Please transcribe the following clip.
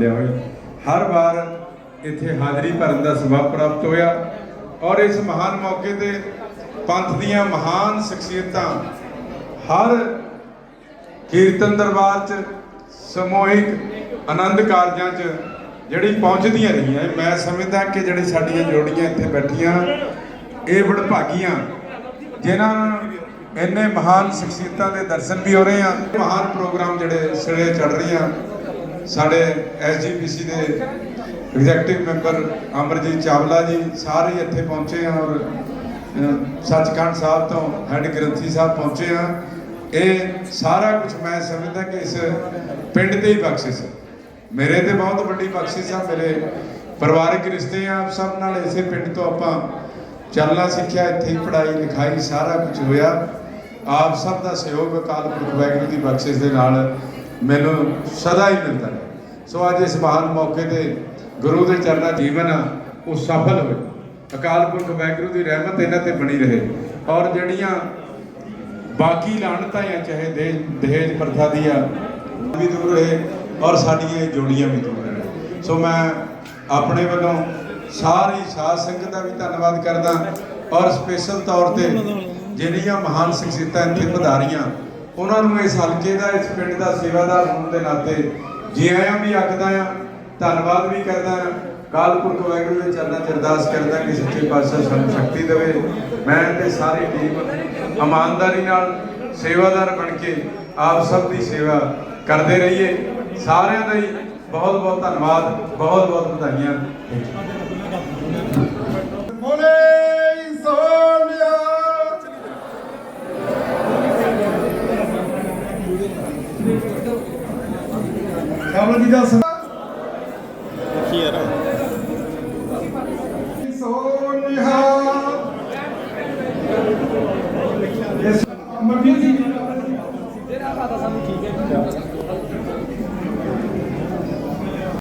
ਮਿਲਿਆ ਹੋਇਆ ਹਰ ਵਾਰ ਇੱਥੇ ਹਾਜ਼ਰੀ ਭਰਨ ਦਾ ਸਬਬ ਪ੍ਰਾਪਤ ਹੋਇਆ ਔਰ ਇਸ ਮਹਾਨ ਮੌਕੇ ਤੇ ਪੰਥ ਦੀਆਂ ਮਹਾਨ ਸ਼ਖਸੀਅਤਾਂ ਹਰ ਕੀਰਤਨ ਦਰਬਾਰ 'ਚ, ਸਮੂਹਿਕ ਆਨੰਦ ਕਾਰਜਾਂ 'ਚ ਜਿਹੜੀ ਪਹੁੰਚਦੀਆਂ ਰਹੀਆਂ। ਮੈਂ ਸਮਝਦਾ ਕਿ ਜਿਹੜੀ ਸਾਡੀਆਂ ਜੋੜੀਆਂ ਇੱਥੇ ਬੈਠੀਆਂ, ਇਹ ਵਡਭਾਗੀਆਂ, ਜਿਨ੍ਹਾਂ ਇੰਨੇ ਮਹਾਨ ਸ਼ਖਸੀਅਤਾਂ ਦੇ ਦਰਸ਼ਨ ਵੀ ਹੋ ਰਹੇ ਆ। ਮਹਾਨ ਪ੍ਰੋਗਰਾਮ ਜਿਹੜੇ ਸਿਰੇ ਚੜ ਰਹੀਆਂ। ਸਾਡੇ ਐਸਜੀਪੀਸੀ ਦੇ ਐਗਜ਼ੈਕਟਿਵ ਮੈਂਬਰ ਅਮਰਜੀਤ ਚਾਵਲਾ ਜੀ ਸਾਰੇ ਇੱਥੇ ਪਹੁੰਚੇ ਆ ਔਰ ਸੱਚਖੰਡ ਸਾਹਿਬ ਤੋਂ ਹੈੱਡ ਗ੍ਰੰਥੀ ਸਾਹਿਬ ਪਹੁੰਚੇ ਆ। ਇਹ ਸਾਰਾ ਕੁਝ ਮੈਂ ਸਮਝਦਾ ਕਿ ਇਸ ਪਿੰਡ ਤੇ ਹੀ ਬਖਸ਼ਿਸ਼ ਮੇਰੇ ਤੇ ਬਹੁਤ ਵੱਡੀ ਬਖਸ਼ਿਸ਼ ਆ, ਮੇਰੇ ਪਰਿਵਾਰਕ ਰਿਸ਼ਤੇ ਆ, ਆਪ ਸਭ ਨਾਲ ਇਸੇ ਪਿੰਡ ਤੋਂ ਆਪਾਂ ਚੱਲਣਾ ਸਿੱਖਿਆ, ਇੱਥੇ ਹੀ ਪੜ੍ਹਾਈ ਲਿਖਾਈ ਸਾਰਾ ਕੁਝ ਹੋਇਆ। ਆਪ ਸਭ ਦਾ ਸਹਿਯੋਗ ਅਕਾਲ ਪੁਰਖ ਵਾਹਿਗੁਰੂ ਦੀ ਬਖਸ਼ਿਸ਼ ਦੇ ਨਾਲ ਮੈਨੂੰ ਸਦਾ ਹੀ ਮਿਲਦਾ ਰਹੇ। ਸੋ ਅੱਜ ਇਸ ਮਹਾਨ ਮੌਕੇ ਤੇ ਗੁਰੂ ਦੇ ਚਰਨਾਂ ਜੀਵਨ ਆ, ਉਹ ਸਫਲ ਹੋਏ। ਅਕਾਲ ਪੁਰਖ ਵਾਹਿਗੁਰੂ ਦੀ ਰਹਿਮਤ ਇਹਨਾਂ ਤੇ ਬਣੀ ਰਹੇ। ਔਰ ਜਿਹੜੀਆਂ ਬਾਕੀ ਲਾਣਤਾਂ ਆ ਚਾਹੇ ਦੇਜ ਦਹੇਜ ਪ੍ਰਥਾ ਦੀ ਆ ਵੀ ਦੂਰ ਰਹੇ ਔਰ ਸਾਡੀਆਂ ਜੋੜੀਆਂ ਵੀ ਦੂਰ ਰਹੇ। ਸੋ ਮੈਂ ਆਪਣੇ ਵੱਲੋਂ ਸਾਰੀ ਸਾਧ ਸੰਗਤ ਦਾ ਵੀ ਧੰਨਵਾਦ ਕਰਦਾ ਔਰ ਸਪੈਸ਼ਲ ਤੌਰ ਤੇ ਜਿਹੜੀਆਂ ਮਹਾਨ ਸ਼ਖਸੀਅਤਾਂ ਇੱਥੇ ਪਧਾਰੀਆਂ ਉਹਨਾਂ ਨੂੰ ਇਸ ਹਲਕੇ ਦਾ, ਇਸ ਪਿੰਡ ਦਾ ਸੇਵਾਦਾਰ ਹੋਣ ਦੇ ਨਾਤੇ ਜੀ ਆਇਆਂ ਵੀ ਆਖਦਾ ਆ ਧੰਨਵਾਦ ਵੀ ਕਰਦਾ ਆ ਕਾਲ ਪੁਰਖ ਵਾਹਿਗੁਰੂ ਦੇ ਚਰਨਾਂ 'ਚ ਅਰਦਾਸ ਕਰਦਾ ਕਿ ਸੱਚੇ ਪਾਤਸ਼ਾਹ ਸਾਨੂੰ ਸ਼ਕਤੀ ਦੇਵੇ। ਮੈਂ ਤੇ ਸਾਰੀ ਟੀਮ ਇਮਾਨਦਾਰੀ ਨਾਲ ਸੇਵਾਦਾਰ ਬਣ ਕੇ ਆਪ ਸਭ ਦੀ ਸੇਵਾ ਕਰਦੇ ਰਹੀਏ। ਸਾਰਿਆਂ ਦਾ ਹੀ ਬਹੁਤ ਬਹੁਤ ਧੰਨਵਾਦ ਬਹੁਤ ਬਹੁਤ ਵਧਾਈਆਂ। ਕਮਲ ਜੀ ਦਾ ਕੀ ਯਾਰ ਸੋਨਿਆ ਅਮਰਜੀਤ ਜੀ